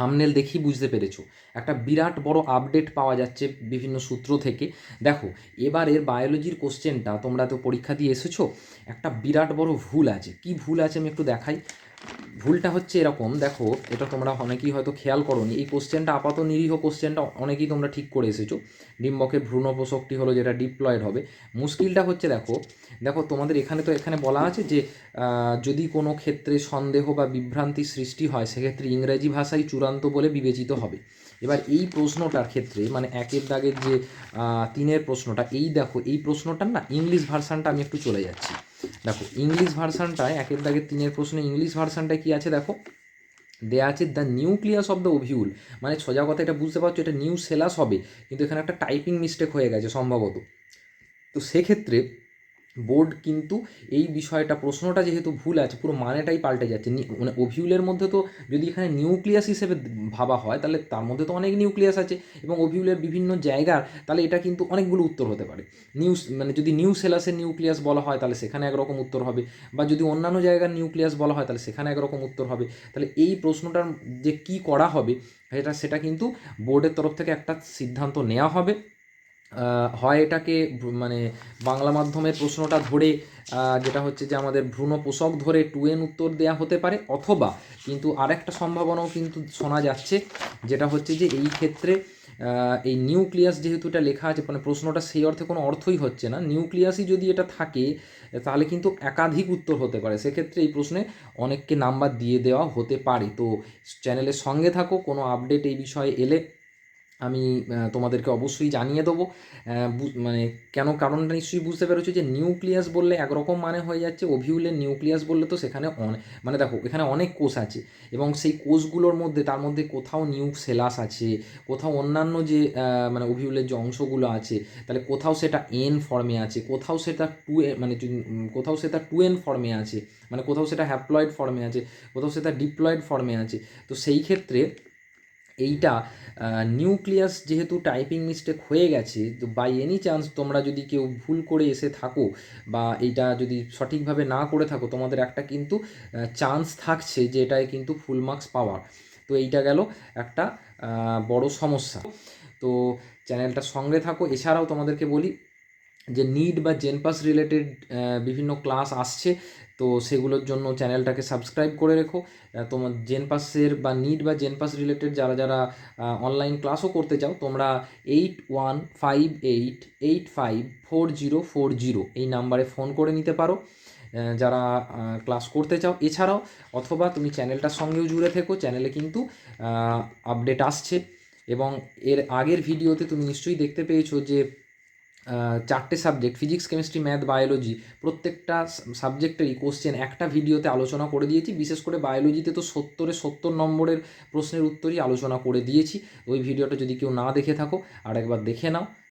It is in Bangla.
থামনেল দেখেই বুঝতে পেরেছ। একটা বিরাট বড় আপডেট পাওয়া যাচ্ছে বিভিন্ন সূত্র থেকে। দেখো এবারের বায়োলজির কোশ্চেনটা তোমরা তো পরীক্ষা দিয়ে এসেছ। একটা বিরাট বড় ভুল আছে। কি ভুল আছে আমি একটু দেখাই। ভুলটা হচ্ছে এরকম, দেখো, এটা তোমরা অনেকেই হয়তো খেয়াল করোনি, এই কোশ্চেনটা আপাত নিরীহ কোশ্চেনটা অনেকেই তোমরা ঠিক করে এসেছ। ডিম্বকের ভ্রূণ পোষকটি হলো যেটা ডিপ্লয়েড হবে। মুশকিলটা হচ্ছে দেখো দেখো, তোমাদের এখানে তো এখানে বলা আছে যে যদি কোনো ক্ষেত্রে সন্দেহ বা বিভ্রান্তি সৃষ্টি হয়, সেক্ষেত্রে ইংরেজি ভাষাই চূড়ান্ত বলে বিবেচিত হবে। এবার এই প্রশ্নটার ক্ষেত্রে মানে একের দাগের যে তিনের প্রশ্নটা, এই দেখো, এই প্রশ্নটার না ইংলিশ ভার্সানটা আমি একটু চলে যাচ্ছি। দেখো ইংলিশ ভার্সানটায় একের দাগে তিনের প্রশ্নে ইংলিশ ভার্সানটায় কী আছে দেখো? দেয়া আছে the nucleus of the ovule মানে সোজা কথা এটা বুঝতে পারছ, এটা নিউ সেলাস হবে। কিন্তু এখানে একটা টাইপিং মিস্টেক হয়ে গেছে সম্ভবত। তো সেক্ষেত্রে বোর্ড কিন্তু এই বিষয়টা, প্রশ্নটা যেহেতু ভুল আছে, পুরো মানেটাই পাল্টে যাচ্ছে। মানে ওভিউলের মধ্যে তো যদি এখানে নিউক্লিয়াস হিসেবে ভাবা হয়, তাহলে তার মধ্যে তো অনেক নিউক্লিয়াস আছে এবং ওভিউলের বিভিন্ন জায়গার, তাহলে এটা কিন্তু অনেকগুলো উত্তর হতে পারে। নিউস মানে যদি নিউ সেলাসের নিউক্লিয়াস বলা হয়, তাহলে সেখানে একরকম উত্তর হবে। বা যদি অন্যান্য জায়গার নিউক্লিয়াস বলা হয়, তাহলে সেখানে একরকম উত্তর হবে। তাহলে এই প্রশ্নটার যে কি করা হবে, সেটা সেটা কিন্তু বোর্ডের তরফ থেকে একটা সিদ্ধান্ত নেওয়া হবে। হয় এটাকে মানে বাংলা মাধ্যমের প্রশ্নটা ধরে যেটা হচ্ছে যে আমাদের ভ্রূণ পোষক ধরে টু এন উত্তর দেওয়া হতে পারে, অথবা কিন্তু আরেকটা সম্ভাবনাও কিন্তু শোনা যাচ্ছে, যেটা হচ্ছে যে এই ক্ষেত্রে এই নিউক্লিয়াস যেহেতু এটা লেখা আছে মানে প্রশ্নটা সেই অর্থে কোনো অর্থই হচ্ছে না নিউক্লিয়াসই যদি এটা থাকে, তাহলে কিন্তু একাধিক উত্তর হতে পারে, সেক্ষেত্রে এই প্রশ্নে অনেককে নাম্বার দিয়ে দেওয়া হতে পারে, তো চ্যানেলের সঙ্গে থাকো, কোনো আপডেট এই বিষয়ে এলে আমি তোমাদেরকে অবশ্যই জানিয়ে দেবো। মানে কেন কারণটা নিশ্চয়ই বুঝতে পেরেছ যে নিউক্লিয়াস বললে একরকম মানে হয়ে যাচ্ছে, ওভিউলের নিউক্লিয়াস বললে তো সেখানে মানে দেখো, এখানে অনেক কোষ আছে এবং সেই কোষগুলোর মধ্যে, তার মধ্যে কোথাও নিউ সেলাস আছে, কোথাও অন্যান্য যে মানে ওভিউলের যে অংশগুলো আছে, তাহলে কোথাও সেটা এন ফর্মে আছে, কোথাও সেটা টু মানে কোথাও সেটা টু এন ফর্মে আছে মানে কোথাও সেটা হ্যাপ্লয়েড ফর্মে আছে, কোথাও সেটা ডিপ্লয়েড ফর্মে আছে। তো সেই ক্ষেত্রে এইটা নিউক্লিয়াস যেহেতু টাইপিং মিস্টেক হয়ে গেছে, তো বাই এনি চান্স তোমরা যদি কেউ ভুল করে এসে থাকো বা এইটা যদি সঠিকভাবে না করে থাকো, তোমাদের একটা কিন্তু চান্স থাকছে যে এটায় কিন্তু ফুল মার্কস পাওয়ার। তো এইটা গেল একটা বড় সমস্যা। তো চ্যানেলটা সঙ্গে থাকো, এছাড়াও তোমাদেরকে বলি যে নিড বা জেনপাস রিলেটেড বিভিন্ন ক্লাস আসছে, তো সেগুলোর জন্য চ্যানেলটাকে সাবস্ক্রাইব করে রেখো। তোমার জেনপাসের বা নিড বা জেনপাস রিলেটেড যারা যারা অনলাইন ক্লাসও করতে চাও, তোমরা eight one five eight eight five four zero four zero এই নাম্বারে ফোন করে নিতে পারো। যারা ক্লাস করতে চাও, এছাড়াও অথবা তুমি চ্যানেলটার সঙ্গেও জুড়ে থেকো চ্যানেলে কিন্তু আপডেট আসছে। এবং এর আগের ভিডিওতে তুমি নিশ্চয়ই দেখতে পেয়েছ যে চারটে subject physics chemistry math biology প্রত্যেকটা সাবজেক্টেরই কোশ্চেন একটা ভিডিওতে আলোচনা করে দিয়েছি, বিশেষ করে বায়োলজিতে তো সত্তরে সত্তর নম্বরের প্রশ্নের উত্তরই আলোচনা করে দিয়েছি, ওই ভিডিওটা যদি কেউ না দেখে থাকো আর একবার দেখে নাও।